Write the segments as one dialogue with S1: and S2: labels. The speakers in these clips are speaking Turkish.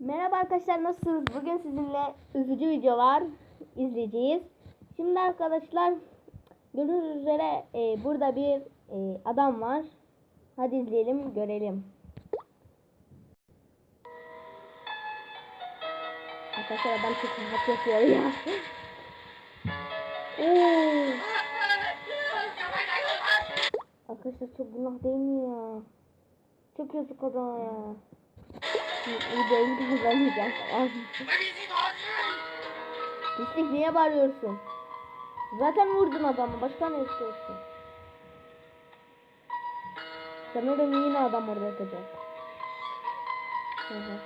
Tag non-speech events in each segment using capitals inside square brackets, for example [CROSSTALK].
S1: Merhaba arkadaşlar nasılsınız? Bugün sizinle üzücü videolar izleyeceğiz. Şimdi arkadaşlar gördüğünüz üzere e, burada bir e, adam var. Hadi izleyelim görelim. Arkadaşlar adam çok rahat yapıyor ya. [LAUGHS] Arkadaşlar çok günah değil mi ya? Çok yazık adama ya. Videoyu kazanmayacağım. Pislik niye bağırıyorsun? Zaten vurdun adamı. Başka ne istiyorsun? Sanırım yine adam orada yatacak. Hı hı.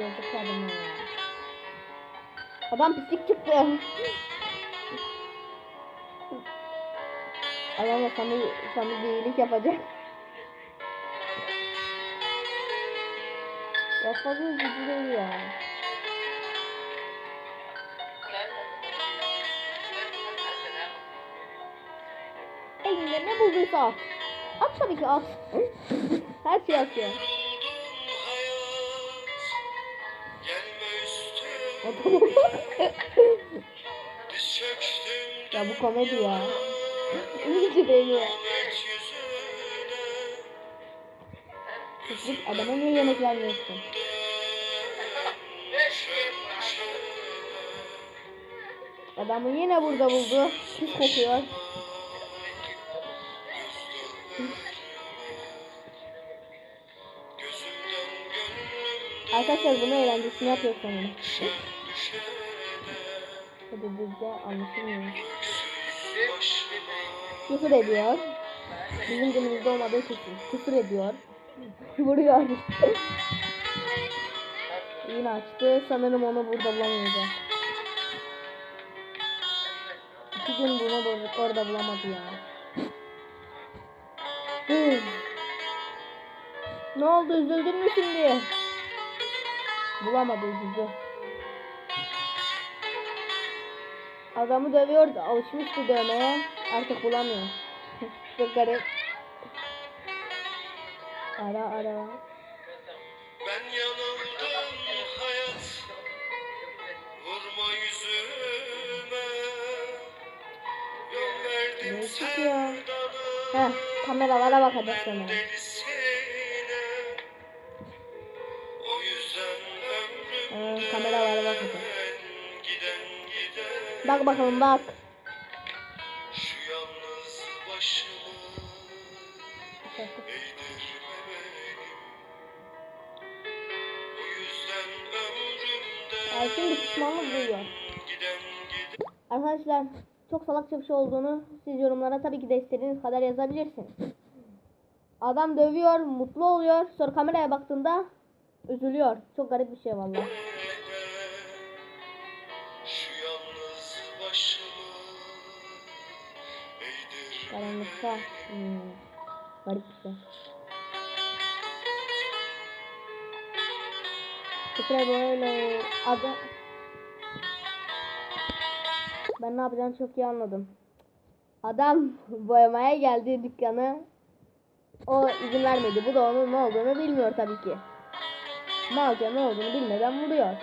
S1: Yazık adama ya. Adam pislik çıktı. Adam da sana, sana bir iyilik yapacak. Yapmadığı üzücü değil ya. Elinde ne bulduysa at. At tabii ki at. Her şey atıyor. [LAUGHS] ya bu komedi ya. Üzücü değil ya. Pislik adama niye yemek vermiyorsun? Adamı yine burada buldu. Pis kokuyor. Arkadaşlar bunu eğlencesini yapıyor sanırım. Hadi bizde anlaşılmıyor. Küfür ediyor. Bizim günümüzde olmadığı kesin. Küfür ediyor. Vuruyor. Yine açtı. Sanırım onu burada bulamayacak. İki gün bunu bulduk. Orada bulamadı ya. Ne oldu? Üzüldün mü şimdi? Bulamadı üzüldü. Adamı dövüyordu. Alışmıştı dövmeye. Artık bulamıyor. [LAUGHS] Çok garip. Ara ara.
S2: Ben yanıldım hayat Vurma yüzüme Yol verdim sevdana
S1: Heh, kameralara bakacak sonra.
S2: Delisine
S1: Bak bakalım bak. Ay şimdi pişmanlık duyuyor. Arkadaşlar çok salakça bir şey olduğunu siz yorumlara tabii ki de istediğiniz kadar yazabilirsiniz. Adam dövüyor, mutlu oluyor. Sonra kameraya baktığında üzülüyor. Çok garip bir şey vallahi. Karanlıkta. Hmm, garip bir şey. Sprey böyle adam Ben ne yapacağını çok iyi anladım. Adam [LAUGHS] boyamaya geldi dükkanı. O izin vermedi. Bu da onun ne olduğunu bilmiyor tabii ki. Yapacağını ne olduğunu bilmeden vuruyor.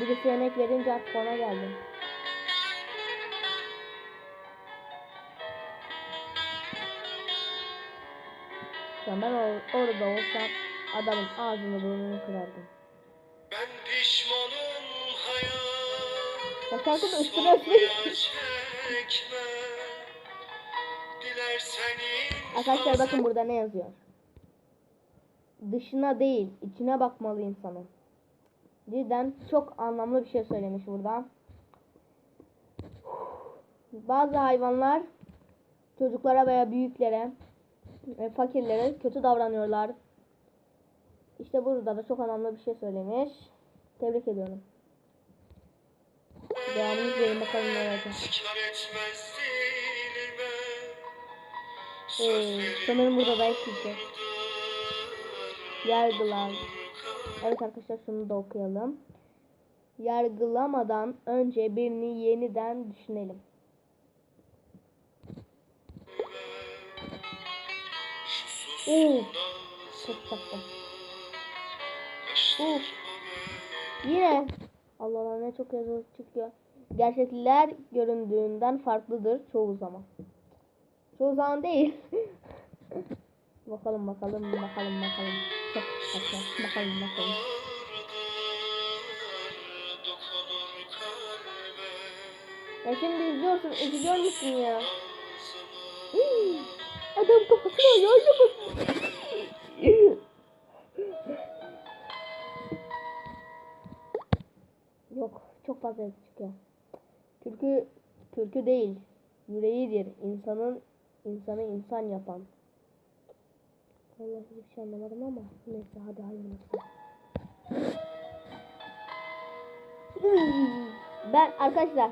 S1: Birisi yemek verince artık ona geldi. Ya ben or- orada olsam adamın ağzını burnunu kırardım.
S2: Ben pişmanım hayat
S1: Ya şarkı da üstüne üstüne Arkadaşlar bakın burada ne yazıyor. Dışına değil, içine bakmalı insanın. Cidden çok anlamlı bir şey söylemiş burada. Bazı hayvanlar çocuklara veya büyüklere, fakirlere kötü davranıyorlar. İşte burada da çok anlamlı bir şey söylemiş. Tebrik ediyorum. Devamını izleyin bakalım ne olacak. Ee, sanırım burada da ekleyeceğiz. Yargılar. Evet arkadaşlar şunu da okuyalım. Yargılamadan önce birini yeniden düşünelim. Oo. Çok saçma. Of. Yine Allah Allah ne çok yazılı çıkıyor. Gerçekler göründüğünden farklıdır çoğu zaman. Çoğu zaman değil. [LAUGHS] bakalım bakalım bakalım bakalım. Bakalım bakalım.
S2: kalbe
S1: Ya şimdi izliyorsun, üzülüyor musun ya? Hii, Adam kafasına yapıyor. Yok, çok fazla çıkıyor. Türkü, türkü değil, yüreğidir. İnsanın, insanı insan yapan. Vallahi hiçbir şey anlamadım ama neyse hadi hayırlısı. Ben arkadaşlar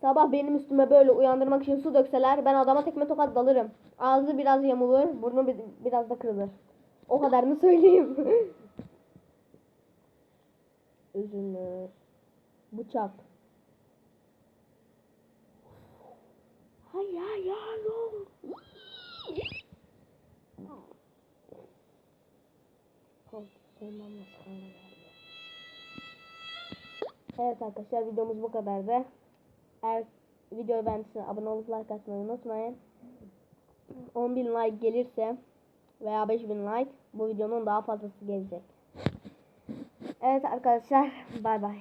S1: sabah benim üstüme böyle uyandırmak için su dökseler ben adama tekme tokat dalırım. Ağzı biraz yamulur, burnu bir- biraz da kırılır. O kadarını söyleyeyim. [LAUGHS] Üzülür. Bıçak. Hay hay hay. Evet arkadaşlar videomuz bu kadardı. Eğer videoyu beğendiyseniz abone olup like atmayı unutmayın. 10.000 like gelirse veya 5.000 like bu videonun daha fazlası gelecek. Evet arkadaşlar bay bay.